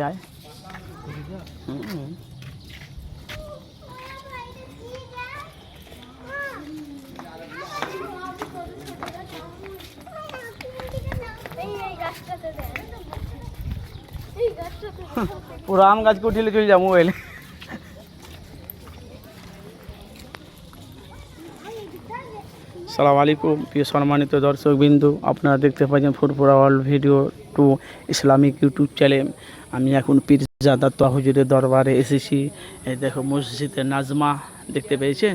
যায়। পুরো আম গাছকে উঠিলে চলে যা মোবাইলে সালাম আলাইকুম, প্রিয় সম্মানিত দর্শক বিন্দু, আপনারা দেখতে পাচ্ছেন Furfura world video to Islamic YouTube channel. আমি এখন পীরজাদা তহজুরের দরবারে এসেছি। এই দেখো মসজিদে নাজমা, দেখতে পেয়েছেন?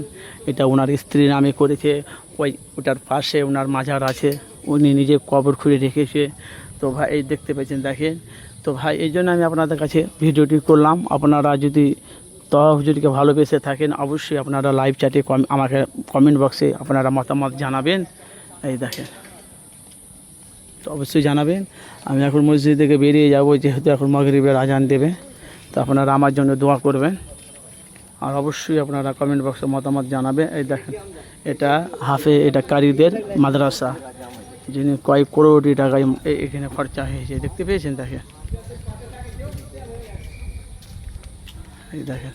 এটা ওনার স্ত্রী নামে করেছে। ওই ওটার পাশে ওনার মাজার আছে। উনি নিজে কবর খুঁড়ে রেখেছে। তো ভাই, এই দেখতে পেয়েছেন, দেখেন? তো ভাই, এই জন্য আমি আপনাদের কাছে ভিডিওটি করলাম। আপনারা যদি তহা হুজুরকে ভালোবেসে থাকেন, অবশ্যই আপনারা লাইভ চ্যাটে আমাকে কমেন্ট বক্সে আপনারা মতামত জানাবেন। এই দেখেন। তো অবশ্যই জানাবেন। আমি এখন মসজিদ থেকে বেরিয়ে যাব, যেহেতু এখন মগরিবের আজান দেবে, তো আপনারা আমার জন্য দোয়া করবেন। আর অবশ্যই আপনারা কমেন্ট বক্সে মতামত জানাবেন। এই দেখেন, এটা হাফে, এটা কারিদের মাদ্রাসা, যিনি কয়েক কোটি টাকায় এখানে খরচা হয়েছে। দেখতে পেয়েছেন? দেখেন। এই দেখেন।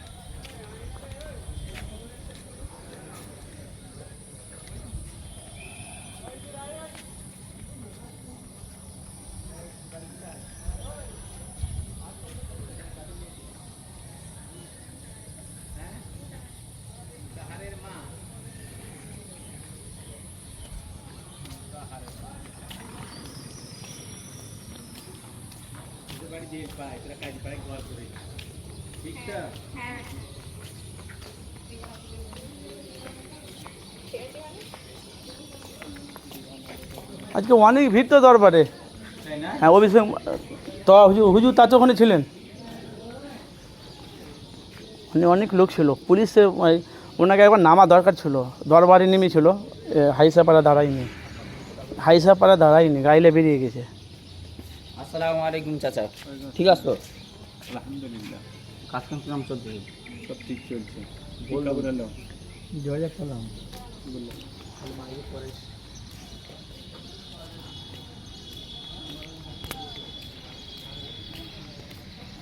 আজকে অনেক ভিড় তো দরবারে। হ্যাঁ অভিষেক তো হুজুর হুজুর তার তো ওখানে ছিলেন? ওখানে অনেক লোক ছিল। পুলিশে ওনাকে একবার নামা দরকার ছিল। দরবারে নেমেছিল হাইসাপাড়া দাঁড়ায়নি। হাইসাপাড়া দাঁড়ায়নি গাইলে বেরিয়ে গেছে। আসসালামু আলাইকুম চাচা। ঠিক আছে? তো আলহামদুলিল্লাহ। কাজ কাম কিরম চলছে? সব ঠিক চলছে। বলুন। খবর হলো? জয় পেলাম